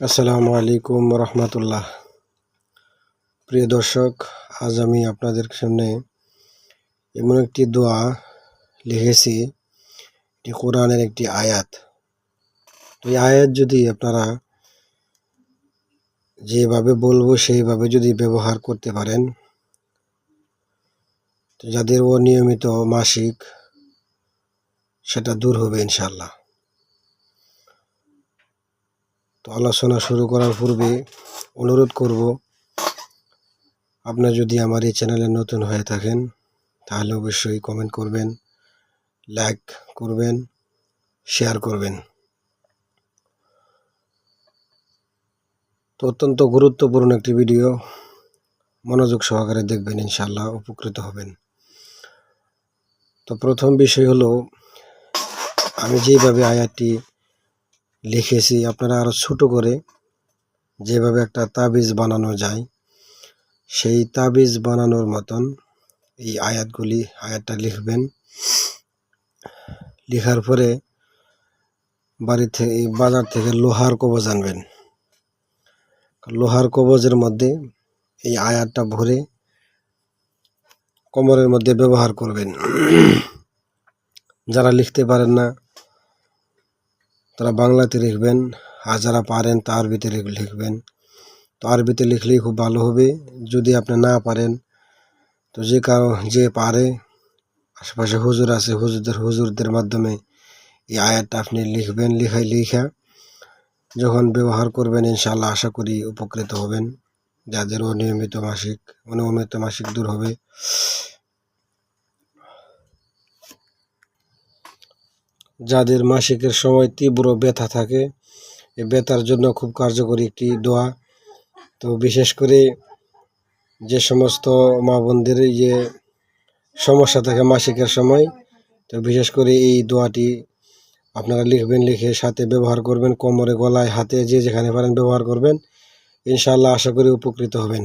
আসসালামু আলাইকুম রহমতুল্লাহ। প্রিয় দর্শক, আজ আমি আপনাদের সামনে এমন একটি দোয়া লিখেছি, এটি কোরআনের একটি আয়াত। এই আয়াত যদি আপনারা যেভাবে বলব, সেইভাবে যদি ব্যবহার করতে পারেন যাদের অনিয়মিত মাসিক, সেটা দূর হবে ইনশাল্লাহ তো আলোচনা শুরু করার পূর্বে অনুরোধ করব, আপনার যদি আমার এই চ্যানেলে নতুন হয়ে থাকেন, তাহলে অবশ্যই কমেন্ট করবেন লাইক করবেন শেয়ার করবেন। তো অত্যন্ত গুরুত্বপূর্ণ একটি ভিডিও মনোযোগ সহকারে দেখবেন ইনশাল্লাহ উপকৃত হবেন। তো প্রথম বিষয় হলো, আমি যেভাবে আয়াতটি লিখেছি আপনারা আরও ছোট করে, যেভাবে একটা তাবিজ বানানো যায়। সেই তাবিজ বানানোর মতন এই আয়াতগুলি, আয়াতটা লিখবেন। লেখার পরে বাড়ি থেকে বাজার থেকে লোহার কবজ আনবেন। লোহার কবজের মধ্যে এই আয়াতটা ভরে কোমরের মধ্যে ব্যবহার করবেন। যারা লিখতে পারেন না তারা বাংলাতে লিখবেন, আর যারা পারেন তা আরবিতে লিখবেন। তো আরবিতে লিখলেই খুব ভালো হবে। যদি আপনি না পারেন, তো যে কারও যে পারে, আশেপাশে হুজুর আছে, হুজুরদের হুজুরদের মাধ্যমে এই আয়াতটা আপনি লিখবেন, লিখাই লিখা। যখন ব্যবহার করবেন ইনশাল্লাহ আশা করি উপকৃত হবেন। যাদের অনিয়মিত মাসিক অনিয়মিত মাসিক দূর হবে। যাদের মাসিকের সময় তীব্র ব্যথা থাকে, এই ব্যথার জন্য খুব কার্যকরী একটি দোয়া। তো বিশেষ করে যে সমস্ত মা বোনদের যে সমস্যা থাকে মাসিকের সময়, তো বিশেষ করে এই দোয়াটি আপনারা লিখবেন, লিখে সাথে ব্যবহার করবেন, কোমরে, গলায়, হাতে, যে যেখানে পারেন ব্যবহার করবেন। ইনশাআল্লাহ আশা করি উপকৃত হবেন।